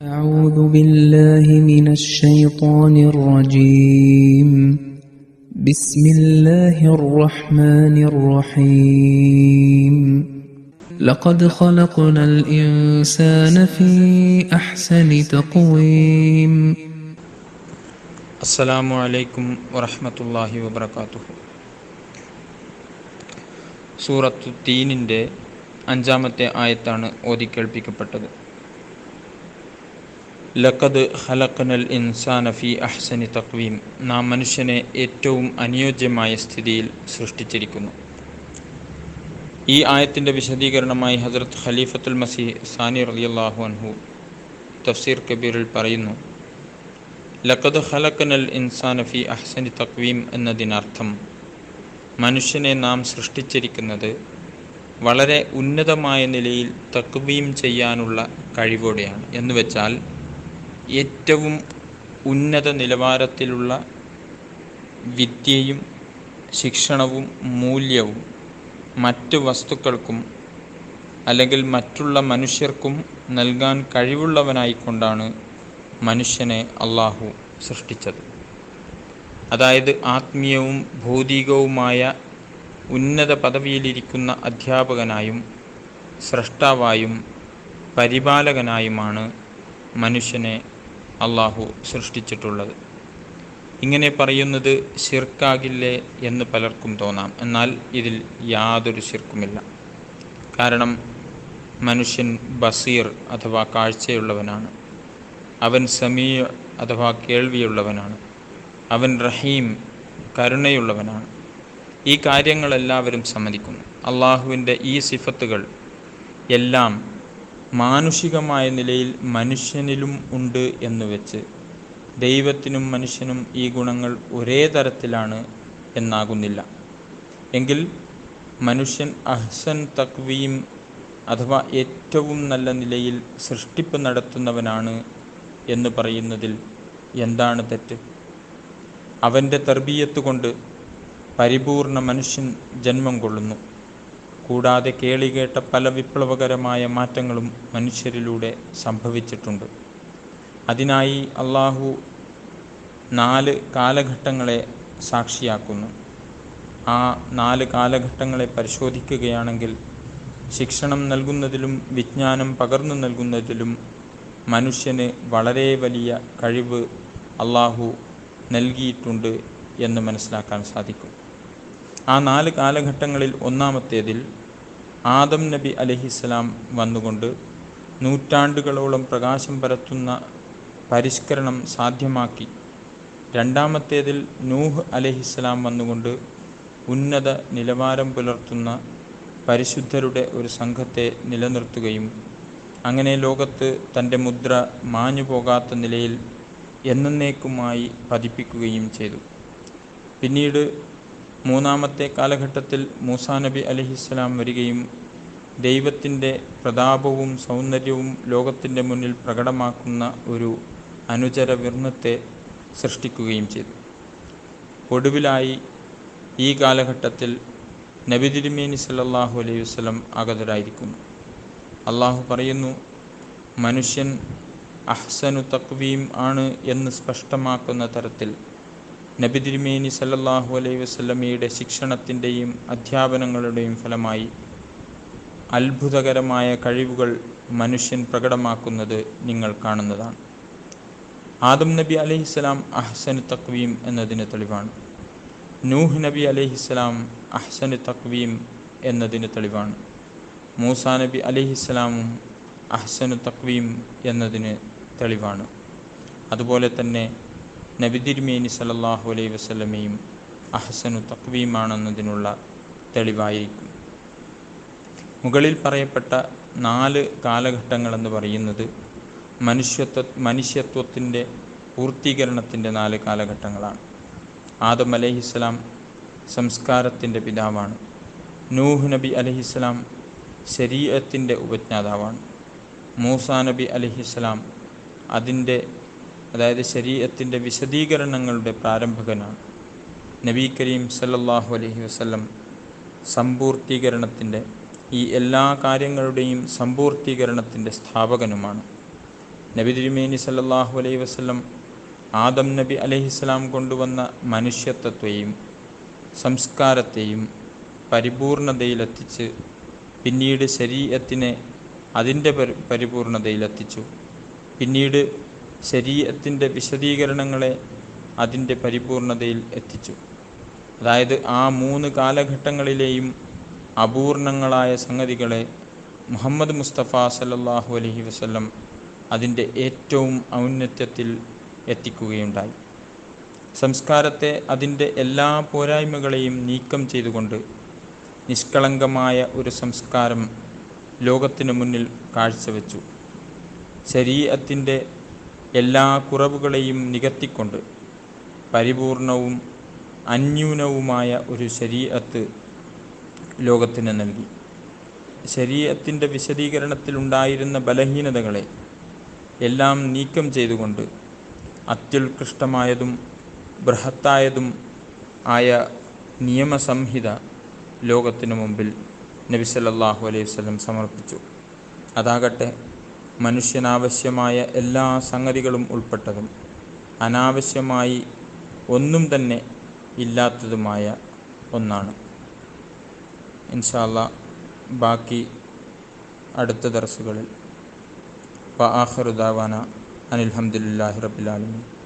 أعوذ بالله من الشيطان الرجيم بسم الله الرحمن الرحيم لقد خلقنا الإنسان في أحسن تقويم അസ്സലാമു അലൈക്കും വറഹ്മത്തുള്ളാഹി വബർക്കാത്തുഹു സൂറത്തു തീനിൻ്റെ അഞ്ചാമത്തെ ആയത്താണ് ഓതിക്കേൾപ്പിക്കപ്പെട്ടത് ലഖദ് ഹലക്കനൽ ഇൻസാന ഫി അഹ്സനി തക്വീം. നാം മനുഷ്യനെ ഏറ്റവും അനുയോജ്യമായ സ്ഥിതിയിൽ സൃഷ്ടിച്ചിരിക്കുന്നു. ഈ ആയത്തിന്റെ വിശദീകരണമായി ഹസ്രത്ത് ഖലീഫത്തുൽ മസി സാനി റളിയല്ലാഹു അൻഹു തഫ്സീർ കബീറിൽ പറയുന്നു ലഖദ് ഹലക്കനൽ ഇൻസാന ഫി അഹ്സനി തക്വീം എന്നതിനർത്ഥം മനുഷ്യനെ നാം സൃഷ്ടിച്ചിരിക്കുന്നത് വളരെ ഉന്നതമായ നിലയിൽ തക്വീം ചെയ്യാനുള്ള കഴിവോടെയാണ്. എന്ന് വെച്ചാൽ ഏറ്റവും ഉന്നത നിലവാരത്തിലുള്ള വിദ്യയും ശിക്ഷണവും മൂല്യവും മറ്റ് വസ്തുക്കൾക്കും അല്ലെങ്കിൽ മറ്റുള്ള മനുഷ്യർക്കും നൽകാൻ കഴിവുള്ളവനായിക്കൊണ്ടാണ് മനുഷ്യനെ അള്ളാഹു സൃഷ്ടിച്ചത്. അതായത് ആത്മീയവും ഭൗതികവുമായ ഉന്നത പദവിയിലിരിക്കുന്ന അധ്യാപകനായും സ്രഷ്ടാവായും പരിപാലകനായുമാണ് മനുഷ്യനെ അള്ളാഹു സൃഷ്ടിച്ചിട്ടുള്ളത്. ഇങ്ങനെ പറയുന്നത് ശിർക്കാകില്ലേ എന്ന് പലർക്കും തോന്നാം. എന്നാൽ ഇതിൽ യാതൊരു ശിർക്കുമില്ല. കാരണം മനുഷ്യൻ ബസീർ അഥവാ കാഴ്ചയുള്ളവനാണ്. അവൻ സമീ അഥവാ കേൾവിയുള്ളവനാണ്. അവൻ റഹീം കരുണയുള്ളവനാണ്. ഈ കാര്യങ്ങളെല്ലാവരും സമ്മതിക്കുന്നു. അള്ളാഹുവിന്റെ ഈ സിഫത്തുകൾ എല്ലാം മാനുഷികമായ നിലയിൽ മനുഷ്യനിലും ഉണ്ട് എന്ന് വെച്ച് ദൈവത്തിനും മനുഷ്യനും ഈ ഗുണങ്ങൾ ഒരേ തരത്തിലാണ് എന്നാകുന്നില്ല. എങ്കിൽ മനുഷ്യൻ അഹ്സൻ തക്വീം അഥവാ ഏറ്റവും നല്ല നിലയിൽ സൃഷ്ടിപ്പ് നടത്തുന്നവനാണ് എന്ന് പറയുന്നതിൽ എന്താണ് തെറ്റ്? അവന്റെ തർബീയത്ത് കൊണ്ട് പരിപൂർണ മനുഷ്യൻ ജന്മം കൊള്ളുന്നു. കൂടാതെ കേളികേട്ട പല വിപ്ലവകരമായ മാറ്റങ്ങളും മനുഷ്യരിലൂടെ സംഭവിച്ചിട്ടുണ്ട്. അതിനായി അള്ളാഹു നാല് കാലഘട്ടങ്ങളെ സാക്ഷിയാക്കുന്നു. ആ നാല് കാലഘട്ടങ്ങളെ പരിശോധിക്കുകയാണെങ്കിൽ ശിക്ഷണം നൽകുന്നതിലും വിജ്ഞാനം പകർന്നു നൽകുന്നതിലും മനുഷ്യന് വളരെ വലിയ കഴിവ് അള്ളാഹു നൽകിയിട്ടുണ്ട് എന്ന് മനസ്സിലാക്കാൻ സാധിക്കും. ആ നാല് കാലഘട്ടങ്ങളിൽ ഒന്നാമത്തേതിൽ ആദം നബി അലഹിസ്സലാം വന്നുകൊണ്ട് നൂറ്റാണ്ടുകളോളം പ്രകാശം പരത്തുന്ന പരിഷ്കരണം സാധ്യമാക്കി. രണ്ടാമത്തേതിൽ നൂഹ് അലഹിസ്സലാം വന്നുകൊണ്ട് ഉന്നത നിലവാരം പുലർത്തുന്ന പരിശുദ്ധരുടെ ഒരു സംഘത്തെ നിലനിർത്തുകയും അങ്ങനെ ലോകത്ത് തന്റെ മുദ്ര മാഞ്ഞു പോകാത്ത നിലയിൽ എന്നേക്കുമായി പതിപ്പിക്കുകയും ചെയ്തു. പിന്നീട് മൂന്നാമത്തെ കാലഘട്ടത്തിൽ മൂസാ നബി അലഹിസ്സലാം വരികയും ദൈവത്തിന്റെ പ്രതാപവും സൗന്ദര്യവും ലോകത്തിന്റെ മുന്നിൽ പ്രകടമാക്കുന്ന ഒരു അനുചര വിർണത്തെ സൃഷ്ടിക്കുകയും ചെയ്തു. ഒടുവിലായി ഈ കാലഘട്ടത്തിൽ നബി തിരുമേനി സല്ലാഹു അലൈഹി വസ്ലം അഗതരായിരിക്കുന്നു. അള്ളാഹു പറയുന്നു മനുഷ്യൻ അഹ്സനു തക്വീം ആണ് എന്ന് സ്പഷ്ടമാക്കുന്ന തരത്തിൽ നബി തിരുമേനി സല്ലല്ലാഹു അലൈഹി വസല്ലമയുടെ ശിക്ഷണത്തിന്റെയും അധ്യാപനങ്ങളുടെയും ഫലമായി അത്ഭുതകരമായ കഴിവുകൾ മനുഷ്യൻ പ്രകടമാക്കുന്നത് നിങ്ങൾ കാണുന്നതാണ്. ആദം നബി അലൈഹിസ്സലാം അഹ്സനു തക്വീം എന്നതിന് തെളിവാണ്. നൂഹ് നബി അലൈഹിസ്സലാം അഹ്സനു തക്വീം എന്നതിന് തെളിവാണ്. മൂസ നബി അലൈഹിസ്സലാമും അഹ്സനു തക്വീം എന്നതിന് തെളിവാണ്. അതുപോലെ തന്നെ നബി തിരുമേനി സല്ലല്ലാഹു അലൈഹി വസ്ലമയും അഹ്സനു തക്വീമാണെന്നതിനുള്ള തെളിവായിരിക്കും. മുകളിൽ പറയപ്പെട്ട നാല് കാലഘട്ടങ്ങളെന്ന് പറയുന്നത് മനുഷ്യത്വ മനുഷ്യത്വത്തിന്റെ പൂർത്തീകരണത്തിന്റെ നാല് കാലഘട്ടങ്ങളാണ്. ആദം അലഹിസ്ലാം സംസ്കാരത്തിന്റെ പിതാവാണ്. നൂഹ് നബി അലഹിസ്ലാം ശരീരത്തിന്റെ ഉപജ്ഞാതാവാണ്. മൂസാ നബി അലഹിസ്ലാം അതിന്റെ അതായത് ശരീരത്തിന്റെ വിശദീകരണങ്ങളുടെ പ്രാരംഭകനാണ്. നബി കരീം സല്ലാഹു അലഹി വസ്ലം സമ്പൂർത്തീകരണത്തിന്റെ ഈ എല്ലാ കാര്യങ്ങളുടെയും സമ്പൂർത്തീകരണത്തിന്റെ സ്ഥാപകനുമാണ്. നബി തിരുമേനി സല്ലാഹു അലൈഹി വസ്ലം ആദം നബി അലൈഹിസ്സലാം കൊണ്ടുവന്ന മനുഷ്യത്വത്തെയും സംസ്കാരത്തെയും പരിപൂർണതയിലെത്തിച്ച് പിന്നീട് ശരീരത്തിനെ അതിന്റെ പരി പരിപൂർണതയിലെത്തിച്ചു. പിന്നീട് ശരീരത്തിന്റെ വിശദീകരണങ്ങളെ അതിന്റെ പരിപൂർണതയിൽ എത്തിച്ചു. അതായത് ആ മൂന്ന് കാലഘട്ടങ്ങളിലെയും അപൂർണങ്ങളായ സംഗതികളെ മുഹമ്മദ് മുസ്തഫ സല്ലല്ലാഹു അലഹി വസല്ലം അതിന്റെ ഏറ്റവും ഔന്നത്യത്തിൽ എത്തിക്കുകയുണ്ടായി. സംസ്കാരത്തെ അതിന്റെ എല്ലാ പോരായ്മകളെയും നീക്കം ചെയ്തുകൊണ്ട് നിഷ്കളങ്കമായ ഒരു സംസ്കാരം ലോകത്തിന് മുന്നിൽ കാഴ്ചവെച്ചു. ശരീരത്തിന്റെ എല്ലാ കുറവുകളെയും നികത്തിക്കൊണ്ട് പരിപൂർണവും അന്യൂനവുമായ ഒരു ശരീരത്ത് ലോകത്തിന് നൽകി. ശരീരത്തിന്റെ വിശദീകരണത്തിലുണ്ടായിരുന്ന ബലഹീനതകളെ എല്ലാം നീക്കം ചെയ്തുകൊണ്ട് അത്യുത്കൃഷ്ടമായതും ബൃഹത്തായതും ആയ നിയമസംഹിത ലോകത്തിനു മുമ്പിൽ നബി സല്ലല്ലാഹു അലൈഹി വസല്ലം സമർപ്പിച്ചു. അതാകട്ടെ മനുഷ്യനാവശ്യമായ എല്ലാ സംഗതികളും ഉൾപ്പെട്ടതും അനാവശ്യമായി ഒന്നും തന്നെ ഇല്ലാത്തതുമായ ഒന്നാണ്. ഇൻഷാല്ല ബാക്കി അടുത്ത ദർസുകളിൽ. വ ആഖിറു ദാവാന അനിൽഹമുല്ലാഹി റബ്ബിൽ ആലമീൻ.